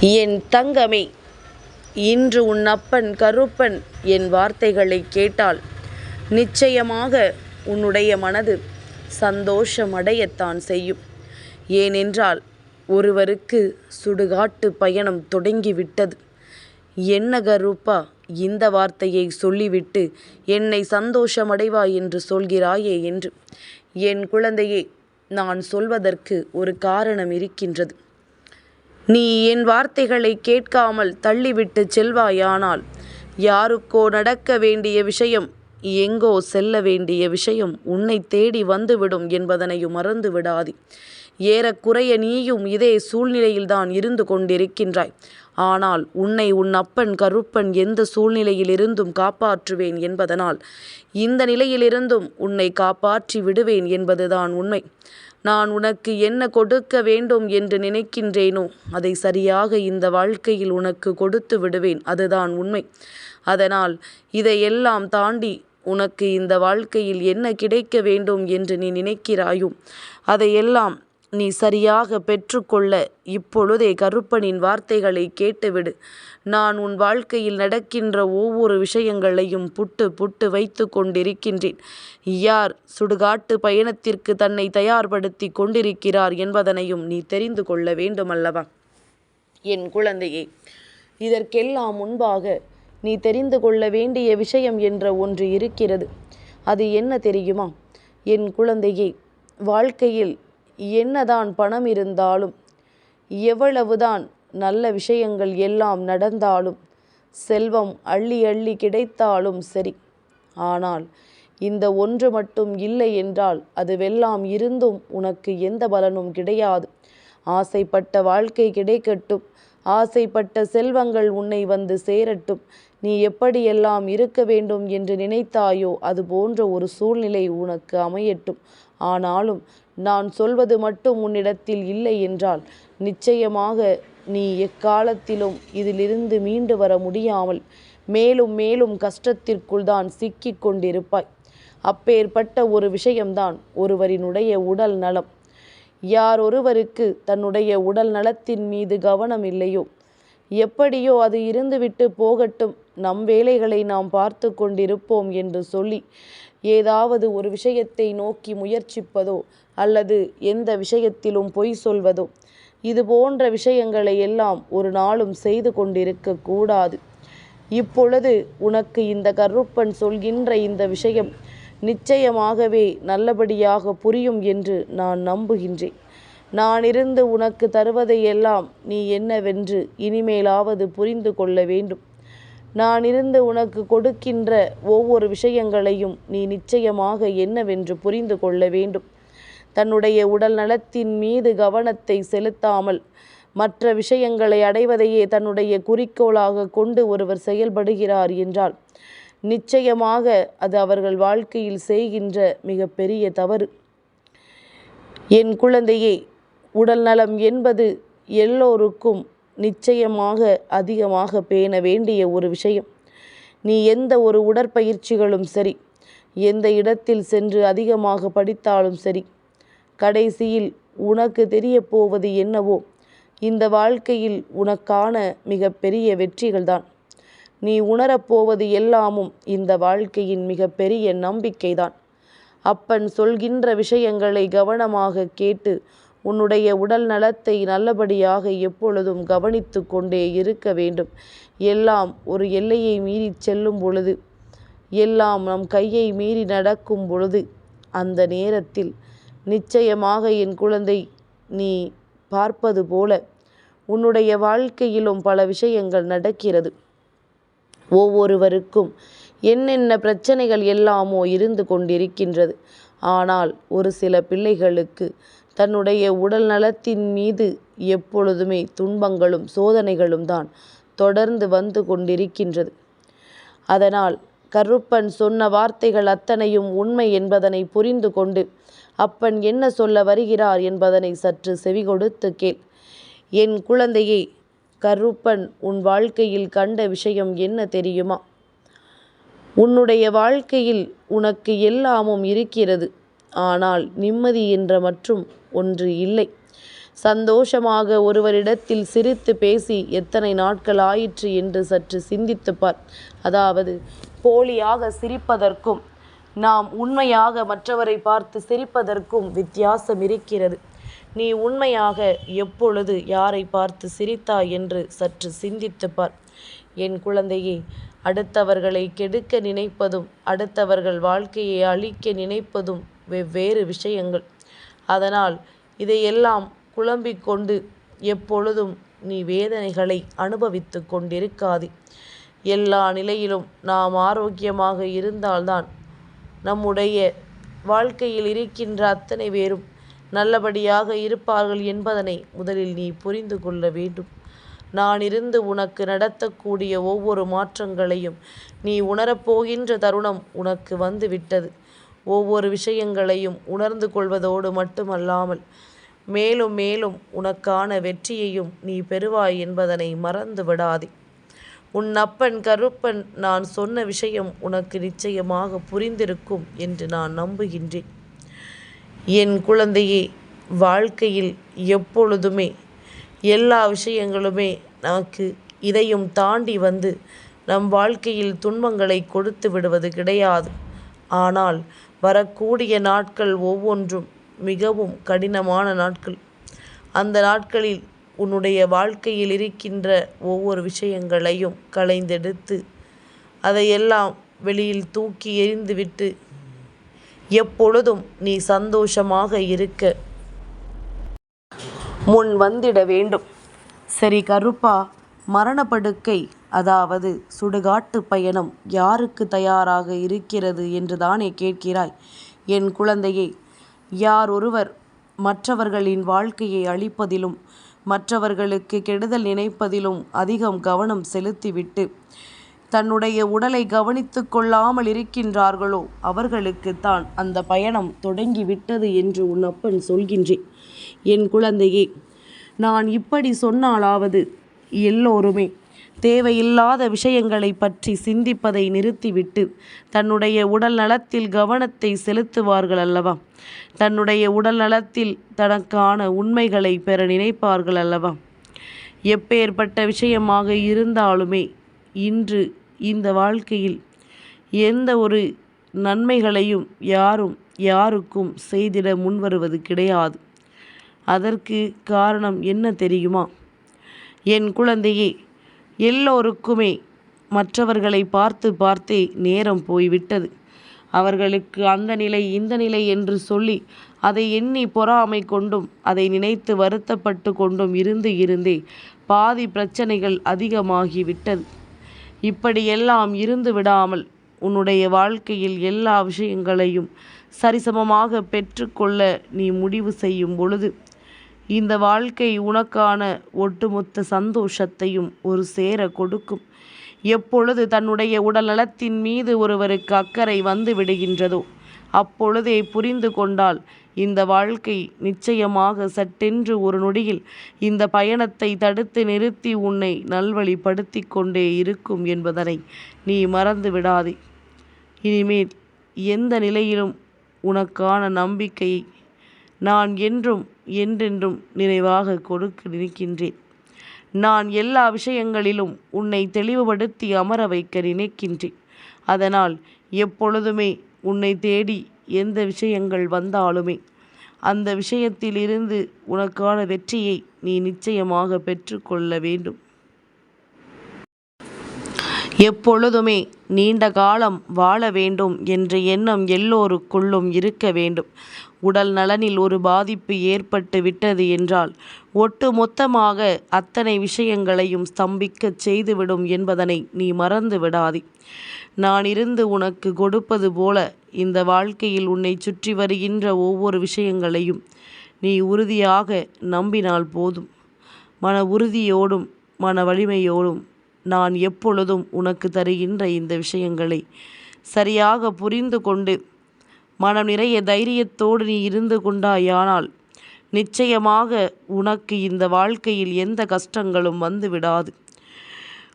என் தங்கமே இன்று உன் அப்பன் கருப்பன் என் வார்த்தைகளைக் கேட்டால் நிச்சயமாக உன்னுடைய மனது சந்தோஷமடையத்தான் செய்யும். ஏனென்றால் ஒருவருக்கு சுடுகாட்டு பயணம் தொடங்கிவிட்டது. என்ன கருப்பா இந்த வார்த்தையை சொல்லிவிட்டு என்னை சந்தோஷமடைவாய் என்று சொல்கிறாயே என்று. என் குழந்தையே நான் சொல்வதற்கு ஒரு காரணம் இருக்கின்றது. நீ என் வார்த்தைகளை கேட்காமல் தள்ளிவிட்டு செல்வாயானால் யாருக்கோ நடக்க வேண்டிய விஷயம் எங்கோ செல்ல வேண்டிய விஷயம் உன்னை தேடி வந்துவிடும் என்பதனையும் மறந்து விடாதே ஏறக்குறைய நீயும் இதே சூழ்நிலையில்தான் இருந்து கொண்டிருக்கின்றாய். ஆனால் உன்னை உன் அப்பன் கருப்பன் எந்த சூழ்நிலையிலிருந்தும் காப்பாற்றுவேன் என்பதனால் இந்த நிலையிலிருந்தும் உன்னை காப்பாற்றி விடுவேன் என்பதுதான் உண்மை. நான் உனக்கு என்ன கொடுக்க வேண்டும் என்று நினைக்கின்றேனோ அதை சரியாக இந்த வாழ்க்கையில் உனக்கு கொடுத்து விடுவேன். அதுதான் உண்மை. அதனால் இதையெல்லாம் தாண்டி உனக்கு இந்த வாழ்க்கையில் என்ன கிடைக்க வேண்டும் என்று நீ நினைக்கிறாயோ அதையெல்லாம் நீ சரியாக பெற்றுக்கொள்ள இப்பொழுதே கருப்பனின் வார்த்தைகளை கேட்டுவிடு. நான் உன் வாழ்க்கையில் நடக்கின்ற ஒவ்வொரு விஷயங்களையும் புட்டு புட்டு வைத்து கொண்டிருக்கின்றேன். யார் சுடுகாட்டு பயணத்திற்கு தன்னை தயார்படுத்தி கொண்டிருக்கிறார் என்பதனையும் நீ தெரிந்து கொள்ள வேண்டுமல்லவா? என் குழந்தையே இதற்கெல்லாம் முன்பாக நீ தெரிந்து கொள்ள வேண்டிய விஷயம் என்ற ஒன்று இருக்கிறது. அது என்ன தெரியுமா? என் குழந்தையே வாழ்க்கையில் என்னதான் பணம் இருந்தாலும் எவ்வளவுதான் நல்ல விஷயங்கள் எல்லாம் நடந்தாலும் செல்வம் அள்ளி அள்ளி கிடைத்தாலும் சரி. ஆனால் இந்த ஒன்று மட்டும் இல்லை என்றால் அதுவெல்லாம் இருந்தும் உனக்கு எந்த பலனும் கிடையாது. ஆசைப்பட்ட வாழ்க்கை கிடைக்கட்டும். ஆசைப்பட்ட செல்வங்கள் உன்னை வந்து சேரட்டும். நீ எப்படியெல்லாம் இருக்க வேண்டும் என்று நினைத்தாயோ அது போன்ற ஒரு சூழ்நிலை உனக்கு அமையட்டும். ஆனாலும் நான் சொல்வது மட்டும் உன்னிடத்தில் இல்லை என்றால் நிச்சயமாக நீ எக்காலத்திலும் இதிலிருந்து மீண்டு வர முடியாமல் மேலும் மேலும் கஷ்டத்திற்குள் தான் சிக்கி கொண்டிருப்பாய். அப்பேற்பட்ட ஒரு விஷயம்தான் ஒருவரினுடைய உடல் நலம். யார் ஒருவருக்கு தன்னுடைய உடல் நலத்தின் மீது கவனம் இல்லையோ? எப்படியோ அது இருந்துவிட்டு போகட்டும். நம் வேலைகளை நாம் பார்த்து கொண்டிருப்போம் என்று சொல்லி ஏதாவது ஒரு விஷயத்தை நோக்கி முயற்சிப்பதோ அல்லது எந்த விஷயத்திலும் பொய் சொல்வதோ. இது போன்ற விஷயங்களை எல்லாம் ஒரு நாளும் செய்து கொண்டிருக்க கூடாது. இப்பொழுது உனக்கு இந்த கருப்பன் சொல்கின்ற இந்த விஷயம் நிச்சயமாகவே நல்லபடியாக புரியும் என்று நான் நம்புகின்றேன். நான் இருந்து உனக்கு தருவதையெல்லாம் நீ என்னவென்று இனிமேலாவது புரிந்து கொள்ள வேண்டும். நான் இருந்து உனக்கு கொடுக்கின்ற ஒவ்வொரு விஷயங்களையும் நீ நிச்சயமாக என்னவென்று புரிந்து கொள்ள வேண்டும். தன்னுடைய உடல் நலத்தின் மீது கவனத்தை செலுத்தாமல் மற்ற விஷயங்களை அடைவதையே தன்னுடைய குறிக்கோளாக கொண்டு ஒருவர் செயல்படுகிறார் என்றால் நிச்சயமாக அது அவர்கள் வாழ்க்கையில் செய்கின்ற மிகப்பெரிய தவறு. என் குழந்தையே உடல் நலம் என்பது எல்லோருக்கும் நிச்சயமாக அதிகமாக பேண வேண்டிய ஒரு விஷயம். நீ எந்த ஒரு உடற்பயிற்சிகளும் சரி எந்த இடத்தில் சென்று அதிகமாக படித்தாலும் சரி கடைசியில் உனக்கு தெரிய போவது என்னவோ இந்த வாழ்க்கையில் உனக்கான மிகப்பெரிய வெற்றிகள்தான். நீ உணரப்போவது எல்லாமும் இந்த வாழ்க்கையின் மிகப்பெரிய நம்பிக்கைதான். அப்பன் சொல்கின்ற விஷயங்களை கவனமாக கேட்டு உன்னுடைய உடல் நலத்தை நல்லபடியாக எப்பொழுதும் கவனித்து கொண்டே இருக்க வேண்டும். எல்லாம் ஒரு எல்லையை மீறி செல்லும் பொழுது எல்லாம் நம் கையை மீறி நடக்கும் பொழுது அந்த நேரத்தில் நிச்சயமாக என் குழந்தை நீ பார்ப்பது போல உன்னுடைய வாழ்க்கையிலும் பல விஷயங்கள் நடக்கிறது. ஒவ்வொருவருக்கும் என்னென்ன பிரச்சனைகள் எல்லாமோ இருந்து கொண்டிருக்கின்றது. ஆனால் ஒரு சில பிள்ளைகளுக்கு தன்னுடைய உடல் நலத்தின் மீது எப்பொழுதுமே துன்பங்களும் சோதனைகளும் தான் தொடர்ந்து வந்து கொண்டிருக்கின்றது. அதனால் கருப்பன் சொன்ன வார்த்தைகள் அத்தனையும் உண்மை என்பதனை புரிந்து கொண்டு அப்பன் என்ன சொல்ல வருகிறார் என்பதனை சற்று செவி கொடுத்து கேள். என் குழந்தையே கருப்பன் உன் வாழ்க்கையில் கண்ட விஷயம் என்ன தெரியுமா? உன்னுடைய வாழ்க்கையில் உனக்கு எல்லாமும் இருக்கிறது. ஆனால் நிம்மதி என்ற மற்றும் ஒன்று இல்லை. சந்தோஷமாக ஒருவரிடத்தில் சிரித்து பேசி எத்தனை நாட்கள் ஆயிற்று? என்று சற்று சிந்தித்துப்பார் அதாவது போலியாக சிரிப்பதற்கும் நாம் உண்மையாக மற்றவரை பார்த்து சிரிப்பதற்கும் வித்தியாசம் இருக்கிறது. நீ உண்மையாக எப்பொழுது யாரை பார்த்து சிரித்தாய் என்று சற்று சிந்தித்துப்பார் என் குழந்தையே அடுத்தவர்களை கெடுக்க நினைப்பதும் அடுத்தவர்கள் வாழ்க்கையை அழிக்க நினைப்பதும் வெவ்வேறு விஷயங்கள். அதனால் இதையெல்லாம் குழம்பிக் கொண்டு எப்பொழுதும் நீ வேதனைகளை அனுபவித்து கொண்டிருக்காதே. எல்லா நிலையிலும் நாம் ஆரோக்கியமாக இருந்தால்தான் நம்முடைய வாழ்க்கையில் இருக்கின்ற அத்தனை பேரும் நல்லபடியாக இருப்பார்கள் என்பதனை முதலில் நீ புரிந்து கொள்ள வேண்டும். நான் இருந்து உனக்கு நடத்தக்கூடிய ஒவ்வொரு மாற்றங்களையும் நீ உணரப்போகின்ற தருணம் உனக்கு வந்துவிட்டது. ஒவ்வொரு விஷயங்களையும் உணர்ந்து கொள்வதோடு மட்டுமல்லாமல் மேலும் மேலும் உனக்கான வெற்றியையும் நீ பெறுவாய் என்பதனை மறந்து விடாதே. உன் அப்பன் கருப்பன் நான் சொன்ன விஷயம் உனக்கு நிச்சயமாக புரிந்திருக்கும் என்று நான் நம்புகின்றேன். என் குழந்தையே வாழ்க்கையில் எப்பொழுதுமே எல்லா விஷயங்களுமே நமக்கு இதையும் தாண்டி வந்து நம் வாழ்க்கையில் துன்பங்களை கொடுத்து விடுவது கிடையாது. ஆனால் வரக்கூடிய நாட்கள் ஒவ்வொன்றும் மிகவும் கடினமான நாட்கள். அந்த நாட்களில் உன்னுடைய வாழ்க்கையில் இருக்கின்ற ஒவ்வொரு விஷயங்களையும் களைந்தெடுத்து அதையெல்லாம் வெளியில் தூக்கி எறிந்துவிட்டு எப்பொழுதும் நீ சந்தோஷமாக இருக்க முன் வந்திட வேண்டும். சரி கருப்பா மரணப்படுக்கை அதாவது சுடுகாட்டு பயணம் யாருக்கு தயாராக இருக்கிறது என்று தானே கேட்கிறாய்? என் குழந்தையே யார் ஒருவர் மற்றவர்களின் வாழ்க்கையை அழிப்பதிலும் மற்றவர்களுக்கு கெடுதல் நினைப்பதிலும் அதிகம் கவனம் செலுத்திவிட்டு தன்னுடைய உடலை கவனித்து கொள்ளாமல் இருக்கின்றார்களோ அவர்களுக்குத்தான் அந்த பயணம் தொடங்கிவிட்டது என்று உன் அப்பன் சொல்கின்றேன். என் குழந்தையே நான் இப்படி சொன்னாலாவது எல்லோருமே தேவையில்லாத விஷயங்களை பற்றி சிந்திப்பதை நிறுத்திவிட்டு தன்னுடைய உடல் நலத்தில் கவனத்தை செலுத்துவார்கள் அல்லவா? தன்னுடைய உடல் நலத்தில் தனக்கான உண்மைகளை பெற நினைப்பார்கள் அல்லவா? எப்பேற்பட்ட விஷயமாக இருந்தாலுமே இன்று இந்த வாழ்க்கையில் எந்த ஒரு நன்மைகளையும் யாரும் யாருக்கும் செய்திட முன்வருவது கிடையாது. அதற்கு காரணம் என்ன தெரியுமா? என் குழந்தையே எல்லோருக்குமே மற்றவர்களை பார்த்து பார்த்தே நேரம் போய்விட்டது. அவர்களுக்கு அந்த நிலை இந்த நிலை என்று சொல்லி அதை எண்ணி பொறாமை கொண்டும் அதை நினைத்து வருத்தப்பட்டு கொண்டும் இருந்து இருந்தே பாதி பிரச்சனைகள் அதிகமாகிவிட்டது. இப்படியெல்லாம் இருந்து விடாமல் உன்னுடைய வாழ்க்கையில் எல்லா விஷயங்களையும் சரிசமமாக பெற்றுக்கொள்ள நீ முடிவு செய்யும் பொழுது இந்த வாழ்க்கை உனக்கான ஒட்டுமொத்த சந்தோஷத்தையும் ஒரு சேர கொடுக்கும். எப்பொழுது தன்னுடைய உடல் நலத்தின் மீது ஒருவருக்கு அக்கறை வந்து விடுகின்றதோ அப்பொழுதே புரிந்து கொண்டால் இந்த வாழ்க்கை நிச்சயமாக சட்டென்று ஒரு நொடியில் இந்த பயணத்தை தடுத்து நிறுத்தி உன்னை நல்வழிப்படுத்தி கொண்டே இருக்கும் என்பதனை நீ மறந்து விடாதே. இனிமேல் எந்த நிலையிலும் உனக்கான நம்பிக்கையை நான் என்றும் என்றென்றும் நிறைவாக கொடுக்க நினைக்கின்றேன். நான் எல்லா விஷயங்களிலும் உன்னை தெளிவுபடுத்தி அமர வைக்க நினைக்கின்றேன். அதனால் எப்பொழுதுமே உன்னை தேடி எந்த விஷயங்கள் வந்தாலுமே அந்த விஷயத்திலிருந்து உனக்கான வெற்றியை நீ நிச்சயமாக பெற்றுக்கொள்ள வேண்டும். எப்பொழுதுமே நீண்ட காலம் வாழ வேண்டும் என்ற எண்ணம் எல்லோருக்குள்ளும் இருக்க வேண்டும். உடல் நலனில் ஒரு பாதிப்பு ஏற்பட்டு விட்டது என்றால் ஒட்டு மொத்தமாக அத்தனை விஷயங்களையும் ஸ்தம்பிக்கச் செய்துவிடும் என்பதனை நீ மறந்து விடாதே. நான் இருந்து உனக்கு கொடுப்பது போல இந்த வாழ்க்கையில் உன்னை சுற்றி வருகின்ற ஒவ்வொரு விஷயங்களையும் நீ உறுதியாக நம்பினால் போதும். மன உறுதியோடும் மன வலிமையோடும் நான் எப்பொழுதும் உனக்கு தருகின்ற இந்த விஷயங்களை சரியாக புரிந்து கொண்டு மனம் நிறைய தைரியத்தோடு நீ இருந்து கொண்டாயானால் நிச்சயமாக உனக்கு இந்த வாழ்க்கையில் எந்த கஷ்டங்களும் வந்து விடாது.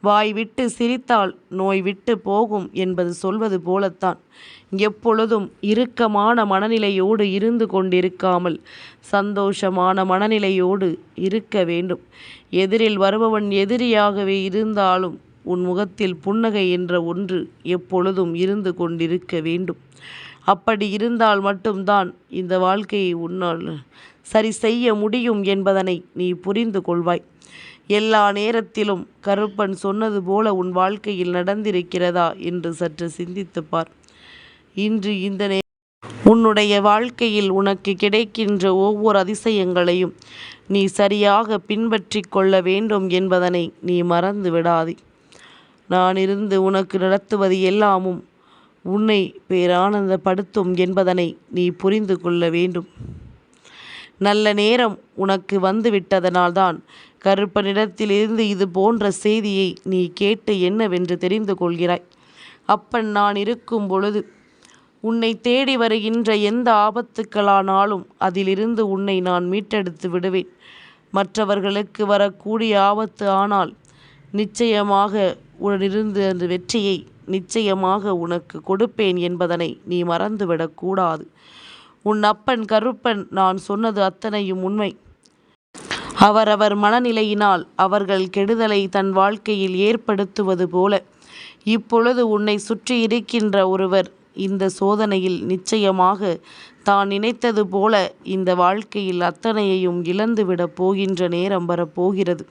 வாய் விட்டு சிரித்தால் நோய் விட்டு போகும் என்பது சொல்வது போலத்தான். எப்பொழுதும் இறுக்கமான மனநிலையோடு இருந்து கொண்டிருக்காமல் சந்தோஷமான மனநிலையோடு இருக்க வேண்டும். எதிரில் வருபவன் எதிரியாகவே இருந்தாலும் உன் முகத்தில் புன்னகை என்ற ஒன்று எப்பொழுதும் இருந்து கொண்டிருக்க வேண்டும். அப்படி இருந்தால் மட்டும்தான் இந்த வாழ்க்கையை உன்னால் சரி செய்ய முடியும் என்பதனை நீ புரிந்து கொள்வாய். எல்லா நேரத்திலும் கருப்பன் சொன்னது போல உன் வாழ்க்கையில் நடந்திருக்கிறதா என்று சற்று சிந்தித்துப்பார் இன்று இந்த நே உன்னுடைய வாழ்க்கையில் உனக்கு கிடைக்கின்ற ஒவ்வொரு அதிசயங்களையும் நீ சரியாக பின்பற்றி கொள்ள வேண்டும் என்பதனை நீ மறந்து விடாதே. நான் இருந்து உனக்கு நடத்துவது எல்லாமும் உன்னை பேரானந்தப்படுத்தும் என்பதனை நீ புரிந்து கொள்ள வேண்டும். நல்ல நேரம் உனக்கு வந்துவிட்டதனால்தான் கருப்பனிடத்திலிருந்து இது போன்ற செய்தியை நீ கேட்டு என்னவென்று தெரிந்து கொள்கிறாய். அப்பன் நான் இருக்கும் பொழுது உன்னை தேடி வருகின்ற எந்த ஆபத்துக்களானாலும் அதிலிருந்து உன்னை நான் மீட்டெடுத்து விடுவேன். மற்றவர்களுக்கு வரக்கூடிய ஆபத்து ஆனால் நிச்சயமாக உடனிருந்து அந்த வெற்றியை நிச்சயமாக உனக்கு கொடுப்பேன் என்பதனை நீ மறந்துவிடக்கூடாது. உன் அப்பன் கருப்பன் நான் சொன்னது அத்தனையும் உண்மை. அவரவர் மனநிலையினால் அவர்கள் கெடுதலை தன் வாழ்க்கையில் ஏற்படுத்துவது போல. இப்பொழுது உன்னை சுற்றி இருக்கின்ற ஒருவர் இந்த சோதனையில் நிச்சயமாக தான் நினைத்தது போல இந்த வாழ்க்கையில் அத்தனையையும் இழந்துவிடப் போகின்ற நேரம் வரப்போகிறது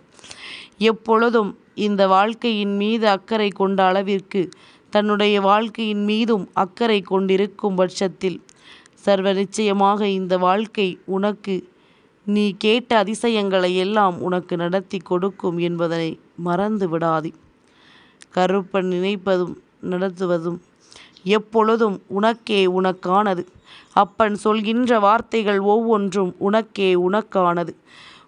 எப்பொழுதும் இந்த வாழ்க்கையின் மீது அக்கறை கொண்ட அளவிற்கு தன்னுடைய வாழ்க்கையின் மீதும் அக்கறை கொண்டிருக்கும் பட்சத்தில் சர்வ நிச்சயமாக இந்த வாழ்க்கை உனக்கு நீ கேட்ட அதிசயங்களை எல்லாம் உனக்கு நடத்தி கொடுக்கும் என்பதனை மறந்து விடாதே. கருப்பன் நினைப்பதும் நடத்துவதும் எப்பொழுதும் உனக்கே உனக்கானது. அப்பன் சொல்கின்ற வார்த்தைகள் ஒவ்வொன்றும் உனக்கே உனக்கானது.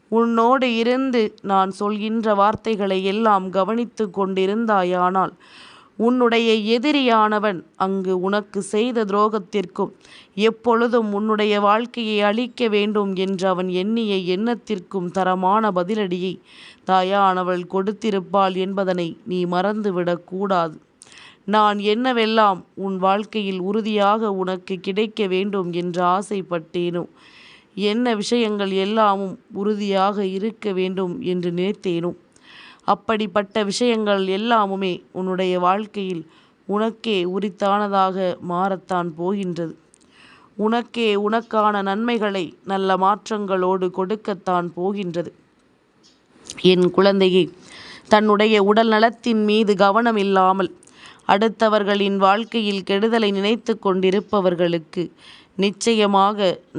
உன்னோடு இருந்து நான் சொல்கின்ற வார்த்தைகளை எல்லாம் கவனித்து கொண்டிருந்தாயானால் உன்னுடைய எதிரியானவன் அங்கு உனக்கு செய்த துரோகத்திற்கும் எப்பொழுதும் உன்னுடைய வாழ்க்கையை அழிக்க வேண்டும் என்று அவன் எண்ணிய எண்ணத்திற்கும் தரமான பதிலடியை தாயானவள் கொடுத்திருப்பாள் என்பதனை நீ மறந்துவிடக்கூடாது நான் என்னவெல்லாம் உன் வாழ்க்கையில் உறுதியாக உனக்கு கிடைக்க வேண்டும் என்று ஆசைப்பட்டேனோ என்ன விஷயங்கள் எல்லாமும் உறுதியாக இருக்க வேண்டும் என்று நினைத்தேனோ அப்படிப்பட்ட விஷயங்கள் எல்லாமுமே உன்னுடைய வாழ்க்கையில் உனக்கே உரித்தானதாக மாறத்தான் போகின்றது. உனக்கே உனக்கான நன்மைகளை நல்ல மாற்றங்களோடு கொடுக்கத்தான் போகின்றது. என் குழந்தையே தன்னுடைய உடல் நலத்தின் மீது கவனம் இல்லாமல் அடுத்தவர்களின் வாழ்க்கையில் கெடுதலை நினைத்து கொண்டிருப்பவர்களுக்கு நிச்சயமாக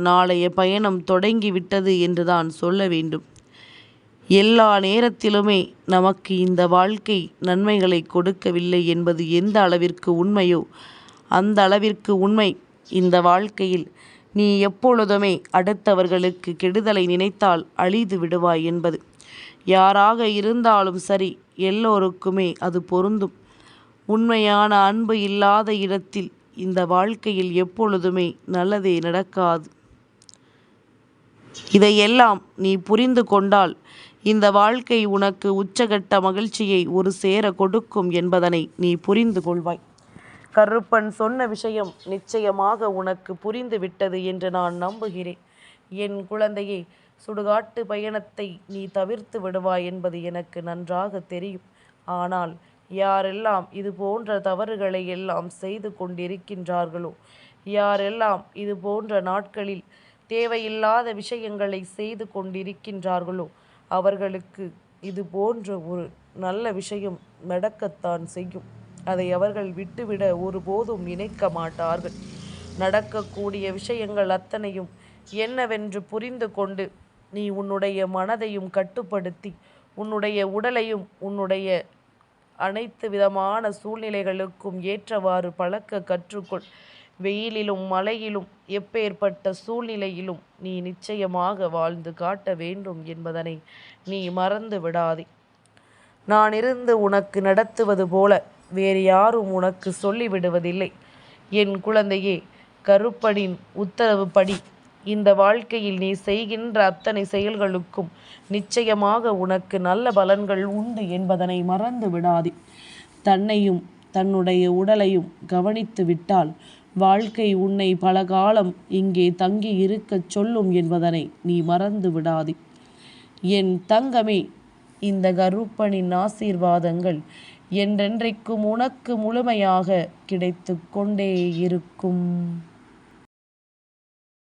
நாளைய பயணம் தொடங்கிவிட்டது என்றுதான் சொல்ல வேண்டும். எல்லா நேரத்திலுமே நமக்கு இந்த வாழ்க்கை நன்மைகளை கொடுக்கவில்லை என்பது எந்த அளவிற்கு உண்மையோ அந்த அளவிற்கு உண்மை. இந்த வாழ்க்கையில் நீ எப்பொழுதுமே அடுத்தவர்களுக்கு கெடுதலை நினைத்தால் அழிது விடுவாய் என்பது. யாராக இருந்தாலும் சரி எல்லோருக்குமே அது பொருந்தும். உண்மையான அன்பு இல்லாத இடத்தில் இந்த வாழ்க்கையில் எப்பொழுதுமே நல்லதே நடக்காது. இதையெல்லாம் நீ புரிந்து கொண்டால் இந்த வாழ்க்கை உனக்கு உச்சகட்ட மகிழ்ச்சியை ஒரு சேர கொடுக்கும் என்பதனை நீ புரிந்து கொள்வாய். கருப்பன் சொன்ன விஷயம் நிச்சயமாக உனக்கு புரிந்து விட்டது என்று நான் நம்புகிறேன். என் குழந்தையே சுடுகாட்டு பயணத்தை நீ தவிர்த்து விடுவாய் என்பது எனக்கு நன்றாக தெரியும். ஆனால் யாரெல்லாம் இது போன்ற தவறுகளை எல்லாம் செய்து கொண்டிருக்கின்றார்களோ யாரெல்லாம் இது போன்ற நாட்களில் தேவையில்லாத விஷயங்களை செய்து கொண்டிருக்கின்றார்களோ அவர்களுக்கு இது போன்ற ஒரு நல்ல விஷயம் நடக்கத்தான் செய்யும். அதை அவர்கள் விட்டுவிட ஒருபோதும் நினைக்க மாட்டார்கள். நடக்கக்கூடிய விஷயங்கள் அத்தனையும் என்னவென்று புரிந்து கொண்டு நீ உன்னுடைய மனதையும் கட்டுப்படுத்தி உன்னுடைய உடலையும் உன்னுடைய அனைத்து விதமான சூழ்நிலைகளுக்கும் ஏற்றவாறு பழக்க கற்றுக்கொள். வெயிலிலும் மழையிலும் எப்பேற்பட்ட சூழ்நிலையிலும் நீ நிச்சயமாக வாழ்ந்து காட்ட வேண்டும் என்பதனை நீ மறந்து விடாதே. நான் இருந்து உனக்கு நடத்துவது போல வேறு யாரும் உனக்கு சொல்லிவிடுவதில்லை. என் குழந்தையே கருப்பனின் உத்தரவுப்படி இந்த வாழ்க்கையில் நீ செய்கின்ற அத்தனை செயல்களுக்கும் நிச்சயமாக உனக்கு நல்ல பலன்கள் உண்டு என்பதனை மறந்து விடாதே. தன்னையும் தன்னுடைய உடலையும் கவனித்து விட்டால் வாழ்க்கை உன்னை பல காலம் இங்கே தங்கி இருக்கச் சொல்லும் என்பதனை நீ மறந்து விடாதே. என் தங்கமே இந்த கருப்பனின் ஆசீர்வாதங்கள் என்றென்றைக்கும் உனக்கு முழுமையாக கிடைத்து கொண்டே இருக்கும்.